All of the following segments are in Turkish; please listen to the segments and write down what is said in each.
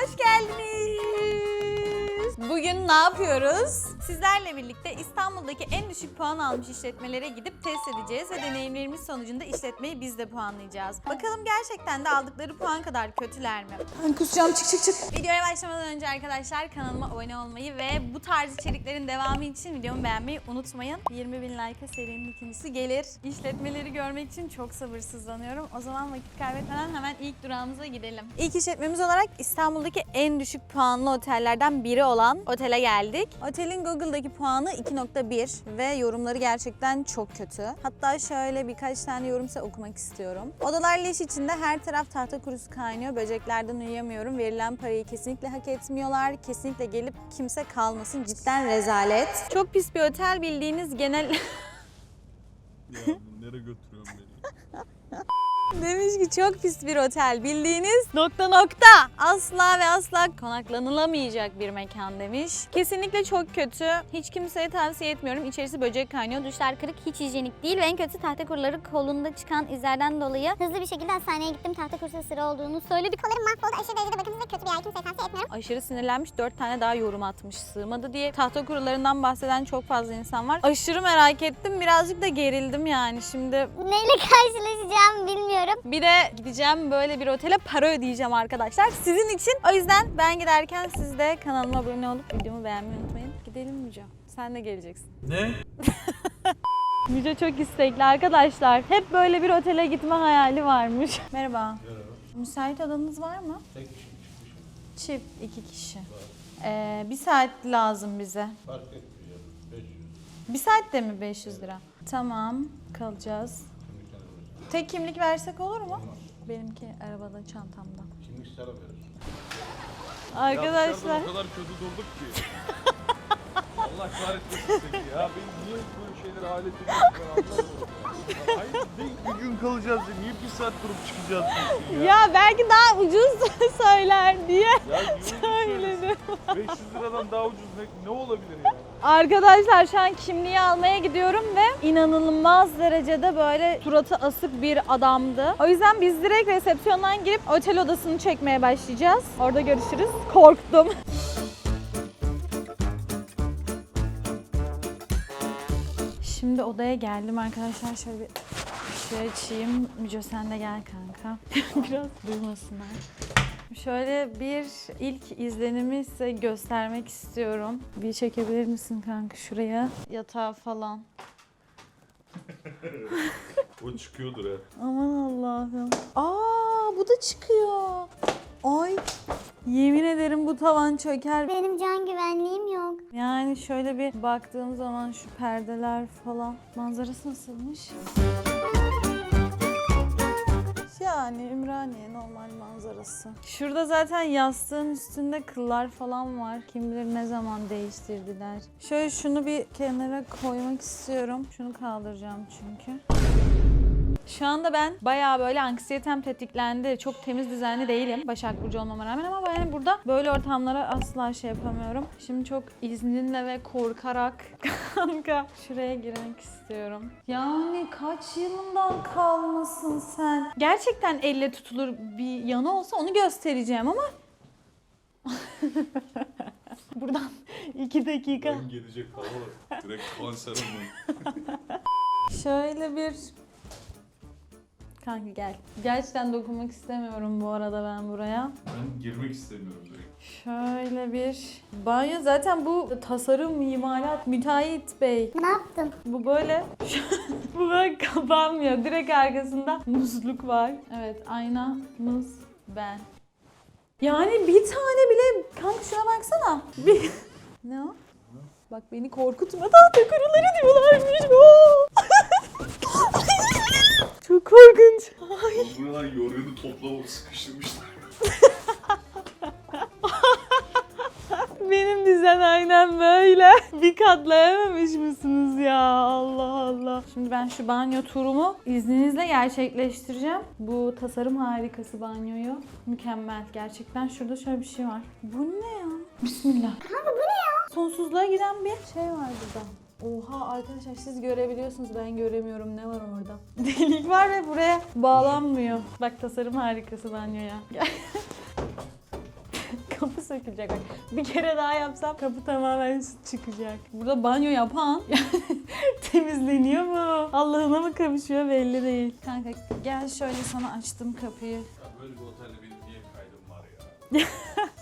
hoş geldiniz. Bugün ne yapıyoruz? Sizlerle birlikte İstanbul'daki en düşük puan almış işletmelere gidip test edeceğiz ve deneyimlerimiz sonucunda işletmeyi biz de puanlayacağız. Bakalım gerçekten de aldıkları puan kadar kötüler mi? Ben kusacağım çık çık çık. Videoya başlamadan önce arkadaşlar kanalıma abone olmayı ve bu tarz içeriklerin devamı için videomu beğenmeyi unutmayın. 20 bin like'a serinin ikincisi gelir. İşletmeleri görmek için çok sabırsızlanıyorum. O zaman vakit kaybetmeden hemen ilk durağımıza gidelim. İlk işletmemiz olarak İstanbul'daki en düşük puanlı otellerden biri olan otele geldik. Otelin Google'daki puanı 2.1 ve yorumları gerçekten çok kötü. Hatta şöyle birkaç tane yorum size okumak istiyorum. Odalar leş içinde her taraf tahta kurusu kaynıyor. Böceklerden uyuyamıyorum. Verilen parayı kesinlikle hak etmiyorlar. Kesinlikle gelip kimse kalmasın. Cidden rezalet. Çok pis bir otel bildiğiniz genel... Ya nereye götürüyorsun beni? Demiş ki çok pis bir otel bildiğiniz nokta nokta asla ve asla konaklanılamayacak bir mekan demiş. Kesinlikle çok kötü. Hiç kimseye tavsiye etmiyorum. İçerisi böcek kaynıyor. Duş Duşlar kırık, hiç hijyenik değil ve en kötü tahta kuruları kolunda çıkan izlerden dolayı hızlı bir şekilde hastaneye gittim. Tahta kurusu sıra olduğunu söyledik. Kollarım mahvoldu. Aşırı derecede bakımsız ve kötü bir yer. Kimseye tavsiye etmiyorum. aşırı sinirlenmiş. Dört tane daha yorum atmış sığmadı diye. Tahta kurularından bahseden çok fazla insan var. Aşırı merak ettim. Birazcık da gerildim yani. Şimdi Neyle karşılaşacağımı bilmiyorum. Bir de gideceğim böyle bir otele para ödeyeceğim arkadaşlar. Sizin için. O yüzden ben giderken siz de kanalıma abone olup videomu beğenmeyi unutmayın. Gidelim Müce. Sen de geleceksin. Ne? Müce çok istekli arkadaşlar. Hep böyle bir otele gitme hayali varmış. Merhaba. Müsait odanız var mı? Çift iki kişi. Ee, bir saat lazım bize. Fark etmiyor. 500. Bir saat de mi 500 lira? Tamam kalacağız. Tek kimlik versek olur mu? Benimki arabada çantamda. Kimlik sana verir. Arkadaşlar. Ya o kadar kötü durduk ki. Allah kahretmesin seni ya. Ben niye böyle şeylere alet ediyorsun ben anlamıyorum ya. Hayır bir, bir gün kalacağız ya. Niye bir saat durup çıkacağız ya? Ya belki daha ucuz söyler diye Ya söyledim. 500 liradan daha ucuz ne, ne olabilir ya? Arkadaşlar şu an kimliği almaya gidiyorum ve inanılmaz derecede böyle suratı asık bir adamdı. O yüzden biz direkt resepsiyondan girip otel odasını çekmeye başlayacağız. Orada görüşürüz. Korktum. Şimdi odaya geldim arkadaşlar. Şöyle bir şey açayım. Müco sen de gel kanka. Biraz duymasınlar. Şöyle bir ilk izlenimi size göstermek istiyorum. Bir çekebilir misin kanka şuraya? Yatağı falan. O çıkıyordur ha. Aman Allah'ım. Aa bu da çıkıyor. Ay yemin ederim bu tavan çöker. Benim can güvenliğim yok. Yani şöyle bir baktığım zaman şu perdeler falan. Manzarası nasılmış? Yani Ümraniye normal manzarası. Şurada zaten yastığın üstünde kıllar falan var. Kim bilir ne zaman değiştirdiler. Şöyle şunu bir kenara koymak istiyorum. Şunu kaldıracağım çünkü. Şu anda ben bayağı böyle anksiyetem tetiklendi. Çok temiz düzenli değilim Başak Burcu olmama rağmen ama yani burada böyle ortamlara asla şey yapamıyorum. Şimdi çok izninle ve korkarak kanka şuraya girmek istiyorum. Yani kaç yılından kalmasın sen? Gerçekten elle tutulur bir yanı olsa onu göstereceğim ama Buradan iki dakika. Ben gelecek var. Direkt kanserim var. Şöyle bir Kanka gel. Gerçekten dokunmak istemiyorum bu arada ben buraya. Ben girmek istemiyorum direkt. Şöyle bir banyo zaten bu tasarım imalat müteahhit bey. Ne yaptım? Bu böyle bu böyle kapanmıyor. Direkt arkasında musluk var. Evet aynamız ben. Yani bir tane bile kanka şuna baksana. Bir... ne o? Bak beni korkutma tahta kuruları diyorlarmış. Oo! Çok korkunç. Ay. Buralar yorganı toplamı sıkıştırmışlar. Benim dizen aynen böyle. Bir katlayamamış mısınız ya? Allah Allah. Şimdi ben şu banyo turumu izninizle gerçekleştireceğim. Bu tasarım harikası banyoyu. Mükemmel gerçekten. Şurada şöyle bir şey var. Bu ne ya? Bismillah. Kanka bu ne ya? Sonsuzluğa giden bir şey var burada. Oha arkadaşlar siz görebiliyorsunuz ben göremiyorum ne var orada. Delik var ve buraya bağlanmıyor. Bak tasarım harikası banyoya. Gel. dökülecek bak. Bir kere daha yapsam kapı tamamen çıkacak. Burada banyo yapan temizleniyor mu? Allah'ına mı kavuşuyor belli değil. Kanka gel şöyle sana açtım kapıyı. Ya böyle bir otelde benim niye kaydım var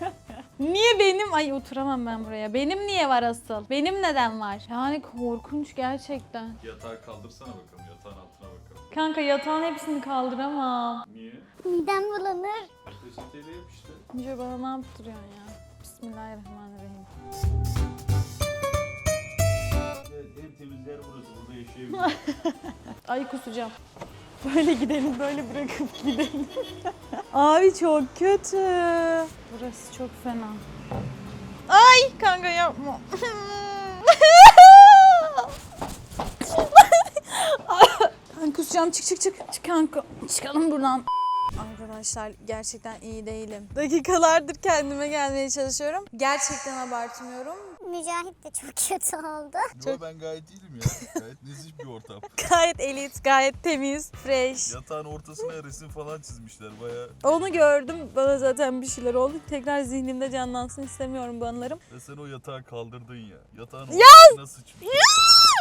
ya? Niye benim? Ay oturamam ben buraya. Benim niye var asıl? Benim neden var? Yani korkunç gerçekten. Yatağı kaldırsana bakalım yatağın altına bakalım. Kanka yatağın hepsini kaldıramam. Niye? Midem bulanır. Peçeteyle yap işte. Önce bana ne yaptırıyorsun ya? Bismillahirrahmanirrahim. Evet, en temiz yer burası. Burada yaşayabiliriz. Ay kusacağım. Böyle gidelim, böyle bırakıp gidelim. Abi çok kötü. Burası çok fena. Ay kanka yapma. Ben kusacağım çık çık çık. Çık kanka. Çıkalım buradan. Arkadaşlar gerçekten iyi değilim. Dakikalardır kendime gelmeye çalışıyorum. Gerçekten abartmıyorum. Mücahit de çok kötü oldu. Yo ben gayet iyiyim ya. Gayet nezih bir ortam. Gayet elit, gayet temiz, fresh. Yatağın ortasına resim falan çizmişler baya. Onu gördüm. Bana zaten bir şeyler oldu. Tekrar zihnimde canlansın istemiyorum bu anılarım. Ve sen o yatağı kaldırdın ya. Yatağın ortasına sıçmış.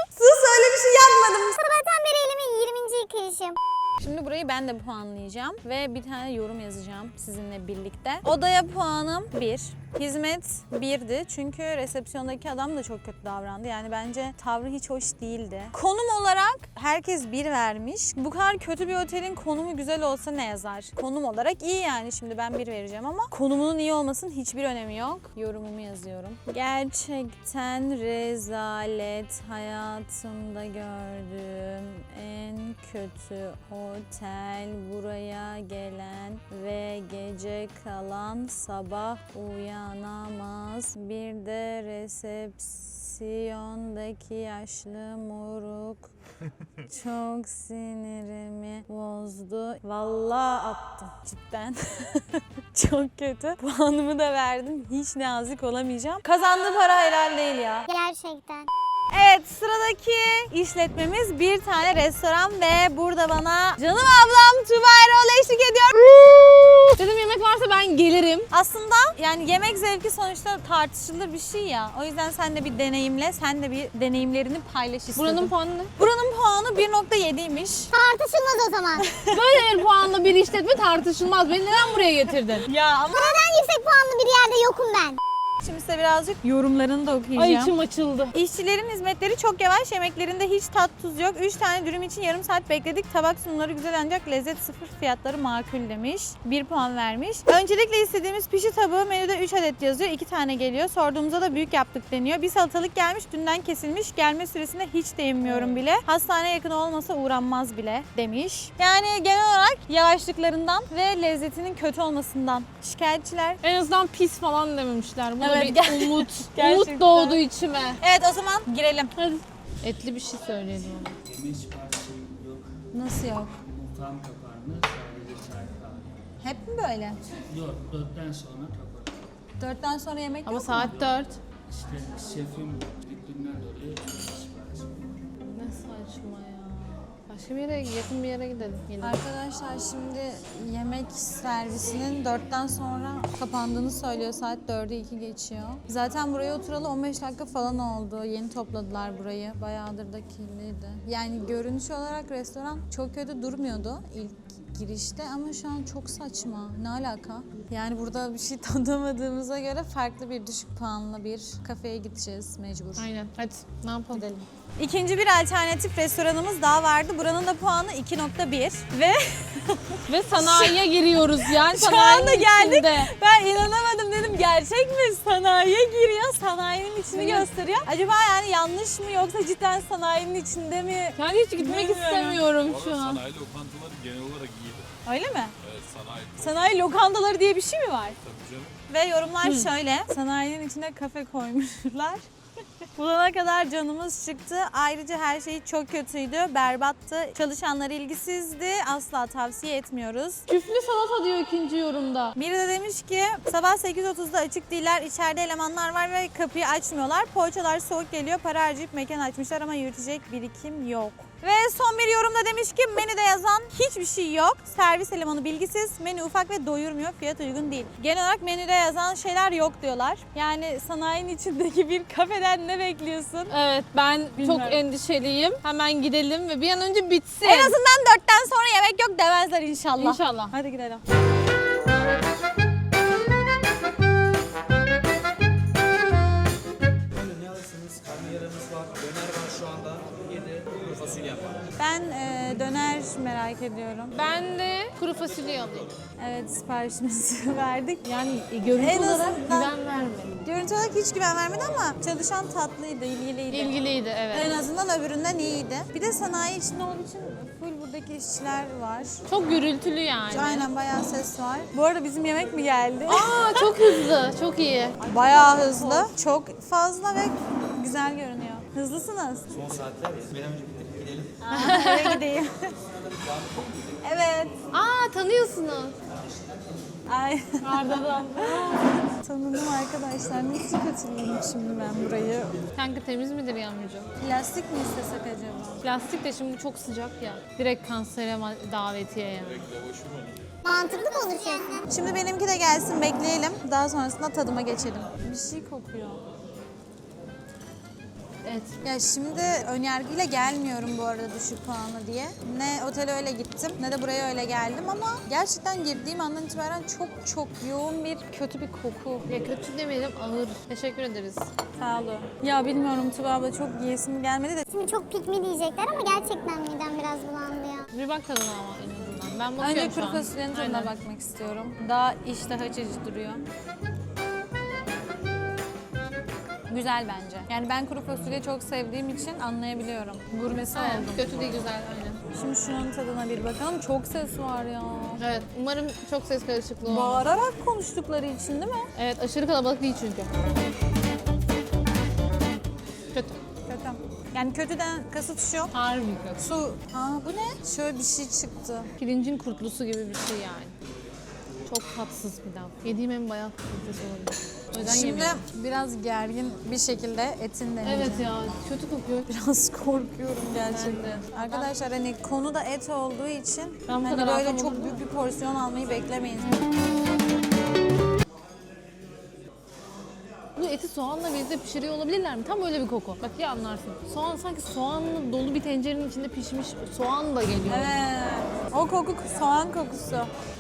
Sus öyle bir şey yapmadım. Sabahtan beri elimin 20. yıkayışım. Şimdi burayı ben de puanlayacağım ve bir tane yorum yazacağım sizinle birlikte. Odaya puanım 1. Hizmet 1'di çünkü resepsiyondaki adam da çok kötü davrandı. Yani bence tavrı hiç hoş değildi. Konum olarak herkes 1 vermiş. Bu kadar kötü bir otelin konumu güzel olsa ne yazar? Konum olarak iyi yani şimdi ben 1 vereceğim ama konumunun iyi olmasının hiçbir önemi yok. Yorumumu yazıyorum. Gerçekten rezalet hayatımda gördüğüm en kötü otel buraya gelen ve gece kalan sabah uyanamaz. Bir de resepsiyondaki yaşlı moruk çok sinirimi bozdu. Vallahi attım cidden. çok kötü. Puanımı da verdim. Hiç nazik olamayacağım. Kazandığı para helal değil ya. Gerçekten. Evet sıradaki işletmemiz bir tane restoran ve burada bana canım ablam Tuba Erol eşlik ediyor. Dedim yemek varsa ben gelirim. Aslında yani yemek zevki sonuçta tartışılır bir şey ya. O yüzden sen de bir deneyimle, sen de bir deneyimlerini paylaş istedim. Buranın puanı ne? Buranın puanı 1.7'ymiş. Tartışılmaz o zaman. Böyle bir puanla bir işletme tartışılmaz. Beni neden buraya getirdin? Ya ama Neden yüksek puanlı bir yerde yokum ben? Şimdi size birazcık yorumlarını da okuyacağım. Ay içim açıldı. İşçilerin hizmetleri çok yavaş, yemeklerinde hiç tat tuz yok. 3 tane dürüm için yarım saat bekledik. Tabak sunumları güzel ancak lezzet sıfır, fiyatları makul demiş. 1 puan vermiş. Öncelikle istediğimiz pişi tabağı menüde 3 adet yazıyor. 2 tane geliyor. Sorduğumuzda da büyük yaptık deniyor. Bir salatalık gelmiş, dünden kesilmiş. Gelme süresinde hiç değinmiyorum bile. Hastaneye yakın olmasa uğranmaz bile demiş. Yani genel olarak yavaşlıklarından ve lezzetinin kötü olmasından şikayetçiler. En azından pis falan dememişler. Bu da Evet, bir umut. Umut doğdu içime. Evet o zaman girelim. Hadi. Etli bir şey söyleyelim yok. Nasıl yok? Mutfağım kapandı. Sadece çay kahve. Hep mi böyle? Yok. Dörtten sonra kapandı. Dörtten sonra yemek Ama yok mu? saat 4. İşte şefim gittiğinden dolayı sipariş Ne saçma ya. Bir yere, yakın bir yere gidelim. Yine. Arkadaşlar şimdi yemek servisinin dörtten sonra kapandığını söylüyor. Saat 4'e 2 geçiyor. Zaten buraya oturalı 15 dakika falan oldu. Yeni topladılar burayı. Bayağıdır da kirliydi. Yani görünüş olarak restoran çok kötü durmuyordu ilk girişte ama şu an çok saçma. Ne alaka? Yani burada bir şey tadamadığımıza göre farklı bir düşük puanlı bir kafeye gideceğiz mecbur. Aynen. Hadi ne yapalım? Gidelim. İkinci bir alternatif restoranımız daha vardı. Buranın da puanı 2.1 ve Ve sanayiye giriyoruz yani. Şu sanayinin anda geldik. içinde. Ben inanamadım dedim gerçek mi? Sanayiye giriyor, sanayinin içini Evet. gösteriyor. Acaba yani yanlış mı yoksa cidden sanayinin içinde mi? Yani hiç gitmek Bilmiyorum. istemiyorum şu an. sanayi lokantaları genel olarak iyiydi. Öyle mi? Evet sanayi. Sanayi lokantaları diye bir şey mi var? Tabii canım. Ve yorumlar şöyle. Sanayinin içine kafe koymuşlar. Bulana kadar canımız çıktı. Ayrıca her şey çok kötüydü, berbattı. Çalışanlar ilgisizdi. Asla tavsiye etmiyoruz. Küflü salata diyor ikinci yorumda. Biri de demiş ki sabah 8.30'da açık değiller. İçeride elemanlar var ve kapıyı açmıyorlar. Poğaçalar soğuk geliyor. Para harcayıp mekan açmışlar ama yürütecek birikim yok Ve son bir yorumda demiş ki menüde yazan hiçbir şey yok. Servis elemanı bilgisiz, menü ufak ve doyurmuyor, fiyat uygun değil. Genel olarak menüde yazan şeyler yok diyorlar. Yani sanayinin içindeki bir kafeden ne bekliyorsun? Evet ben Bilmiyorum. çok endişeliyim. Hemen gidelim ve bir an önce bitsin. En azından dörtten sonra yemek yok demezler inşallah. İnşallah. Hadi gidelim. Böyle ne alırsınız? Karnıyarımız var, döner var şu anda. Yedi, kuru fasulye var. Ben e, döner merak ediyorum. Ben de kuru fasulye alayım. Evet siparişimizi verdik. Yani e, görüntü En olarak azından- güven vermedi. Görüntü olarak hiç güven vermedi ama çalışan tatlıydı, ilgiliydi. İlgiliydi evet. En azından öbüründen iyiydi. Bir de sanayi içinde olduğu için full buradaki işçiler var. Çok gürültülü yani. Aynen bayağı ses var. Bu arada bizim yemek mi geldi? Aa çok hızlı, çok iyi. Bayağı hızlı, çok fazla ve güzel görünüyor. Hızlısınız. Son saatler ya. Önce bitirip Eve gideyim. evet. Aa tanıyorsunuz. Ay. Arda'dan. Tanıdım arkadaşlar. Nasıl katılıyorum şimdi ben burayı? Kanka temiz midir Yağmurcuğum? Plastik mi istesek acaba? Plastik de şimdi çok sıcak ya. Direkt kansere ma- davetiye yani. Mantıklı konuşuyorsun. Şimdi benimki de gelsin bekleyelim. Daha sonrasında tadıma geçelim. Bir şey kokuyor. Evet. Ya şimdi önyargıyla gelmiyorum bu arada düşük puanlı diye. Ne otele öyle gittim ne de buraya öyle geldim ama gerçekten girdiğim andan itibaren çok çok yoğun bir kötü bir koku. Ya kötü demeyelim ağır. Teşekkür ederiz. Sağ olun. Ya bilmiyorum Tuba abla çok yiyesim gelmedi de. Şimdi çok pikmi diyecekler ama gerçekten midem biraz bulandı ya. Bir bak tadına ama en azından. Ben bakıyorum Önce şu kuru an. fasulyenin tadına Aynen. bakmak istiyorum. Daha iştah açıcı duruyor. Güzel bence. Yani ben kuru fasulye çok sevdiğim için anlayabiliyorum. Gurmesi oldum. kötü değil güzel aynen. Şimdi şunun tadına bir bakalım. Çok ses var ya. Evet umarım çok ses karışıklığı olmaz. Bağırarak konuştukları için değil mi? Evet aşırı kalabalık değil çünkü. Kötü. Kötü. Yani kötüden kasıt şu. Harbi kötü. Su. Aa bu ne? Şöyle bir şey çıktı. Pirincin kurtlusu gibi bir şey yani. Çok tatsız bir laf. Yediğim en bayat kurtlusu olabilir. O yüzden Şimdi yemiyorum. biraz gergin bir şekilde etin deneyeceğim. Evet ya kötü kokuyor. Biraz korkuyorum gerçekten. Ben. Arkadaşlar hani konu da et olduğu için Ben bu hani kadar böyle çok büyük bir porsiyon almayı beklemeyin. Bu eti soğanla birlikte pişiriyor olabilirler mi? Tam öyle bir koku. Bak ya anlarsın. Soğan sanki soğanlı dolu bir tencerenin içinde pişmiş soğan da geliyor. Evet. O koku soğan kokusu.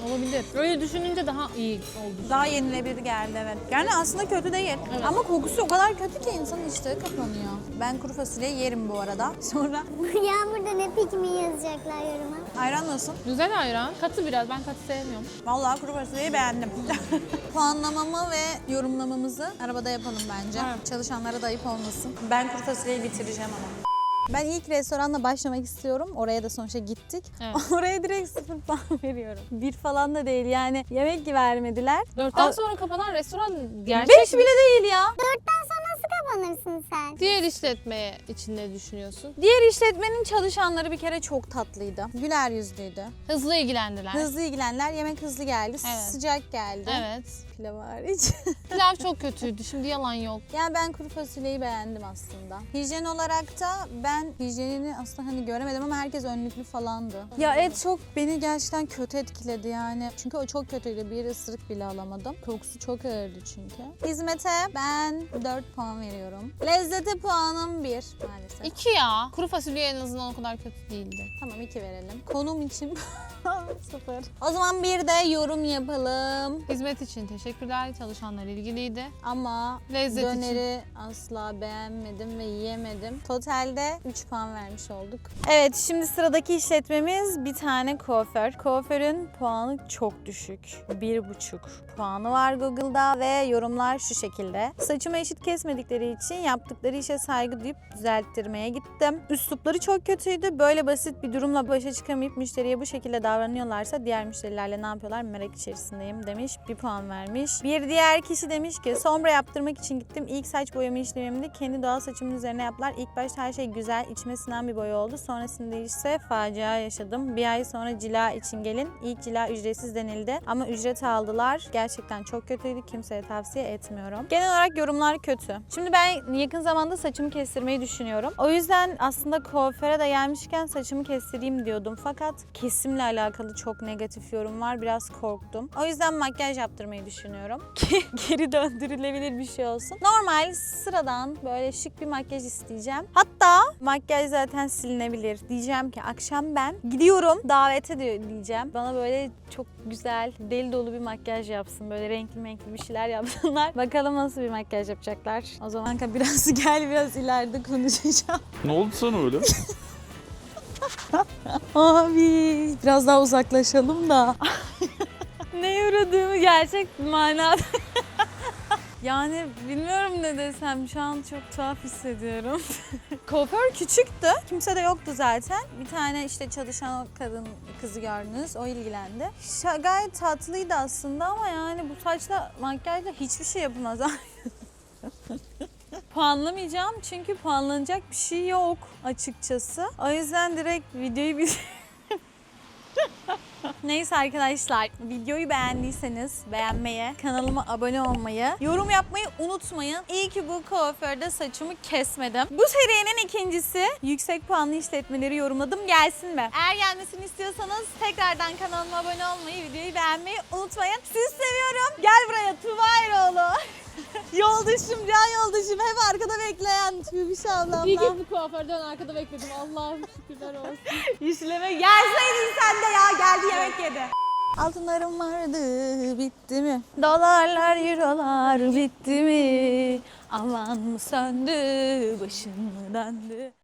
Olabilir. Öyle düşününce daha iyi oldu. Daha yenilebilir geldi evet. Yani aslında kötü değil. Evet. Ama kokusu o kadar kötü ki insanın iştahı kapanıyor. Ben kuru fasulye yerim bu arada. Sonra Yağmurda ne pikmi yazacaklar yoruma. Ayran nasıl? Güzel ayran. Katı biraz. Ben katı sevmiyorum. Vallahi kuru fasulyeyi beğendim. Puanlamamı ve yorumlamamızı arabada yapalım bence. Evet. Çalışanlara da ayıp olmasın. Ben kuru fasulyeyi bitireceğim ama. Ben ilk restoranla başlamak istiyorum. Oraya da sonuçta gittik. Evet. Oraya direkt sıfır puan veriyorum. Bir falan da değil yani. Yemek vermediler. Dörtten Al- sonra kapanan restoran gerçek Beş bile değil ya. Dörtten kapanırsın sen? Diğer işletme için ne düşünüyorsun? Diğer işletmenin çalışanları bir kere çok tatlıydı. Güler yüzlüydü. Hızlı ilgilendiler. Hızlı ilgilendiler. Yemek hızlı geldi. Evet. Sıcak geldi. Evet. Pilav hariç. Pilav çok kötüydü. Şimdi yalan yok. Yani ben kuru fasulyeyi beğendim aslında. Hijyen olarak da ben hijyenini aslında hani göremedim ama herkes önlüklü falandı. Ya et çok beni gerçekten kötü etkiledi yani. Çünkü o çok kötüydü. Bir ısırık bile alamadım. Kokusu çok ağırdı çünkü. Hizmete ben 4 puan veriyorum. Lezzete puanım 1 maalesef. İki ya. Kuru fasulye en azından o kadar kötü değildi. Tamam 2 verelim. Konum için 0. O zaman bir de yorum yapalım. Hizmet için teşekkürler. Çalışanlar ilgiliydi. Ama Lezzet döneri asla beğenmedim ve yiyemedim. Totalde 3 puan vermiş olduk. Evet şimdi sıradaki işletmemiz bir tane kuaför. Kuaförün puanı çok düşük. 1,5 puanı var Google'da ve yorumlar şu şekilde. Saçımı eşit kesmedikleri için yaptıkları işe saygı duyup düzelttirmeye gittim. Üslupları çok kötüydü. Böyle basit bir durumla başa çıkamayıp müşteriye bu şekilde davranıyorlarsa diğer müşterilerle ne yapıyorlar merak içerisindeyim demiş. Bir puan vermiş. Bir diğer kişi demiş ki sombra yaptırmak için gittim. İlk saç boyama işlemimde kendi doğal saçımın üzerine yaptılar. İlk başta her şey güzel, içime sinen bir boya oldu. Sonrasında ise facia yaşadım. Bir ay sonra cila için gelin. İlk cila ücretsiz denildi ama ücret aldılar. Gerçekten çok kötüydü. Kimseye tavsiye etmiyorum. Genel olarak yorumlar kötü. Şimdi ben yakın zamanda saçımı kestirmeyi düşünüyorum. O yüzden aslında kuaföre de gelmişken saçımı kestireyim diyordum. Fakat kesimle alakalı çok negatif yorum var. Biraz korktum. O yüzden makyaj yaptırmayı düşünüyorum. Ki geri döndürülebilir bir şey olsun. Normal, sıradan böyle şık bir makyaj isteyeceğim. Hatta makyaj zaten silinebilir. Diyeceğim ki akşam ben gidiyorum davete diyor diyeceğim. Bana böyle çok güzel, deli dolu bir makyaj yapsın. Böyle renkli renkli bir şeyler yapsınlar. Bakalım nasıl bir makyaj yapacaklar. O zaman kanka biraz gel biraz ileride konuşacağım. Ne oldu sana öyle? Abi biraz daha uzaklaşalım da. Ne uğradığımı gerçek manada. yani bilmiyorum ne desem şu an çok tuhaf hissediyorum. Kuaför küçüktü. Kimse de yoktu zaten. Bir tane işte çalışan kadın kızı gördünüz. O ilgilendi. Şa- gayet tatlıydı aslında ama yani bu saçla makyajla hiçbir şey yapamaz. Puanlamayacağım çünkü puanlanacak bir şey yok açıkçası. O yüzden direkt videoyu bir... Neyse arkadaşlar videoyu beğendiyseniz beğenmeyi, kanalıma abone olmayı, yorum yapmayı unutmayın. İyi ki bu kuaförde saçımı kesmedim. Bu serinin ikincisi yüksek puanlı işletmeleri yorumladım gelsin mi? Eğer gelmesini istiyorsanız tekrardan kanalıma abone olmayı, videoyu beğenmeyi unutmayın. Sizi seviyorum. Gel buraya Tuğba Eroğlu. yoldaşım, can yoldaşım hep arkada bekleyen Tübüş ablam. İyi ki bu kuaförden arkada bekledim. Allah'ım şükürler olsun. İşleme gelseydin sen de ya geldi yemek yedi. Altınlarım vardı bitti mi? Dolarlar eurolar bitti mi? Aman mı söndü başım mı döndü?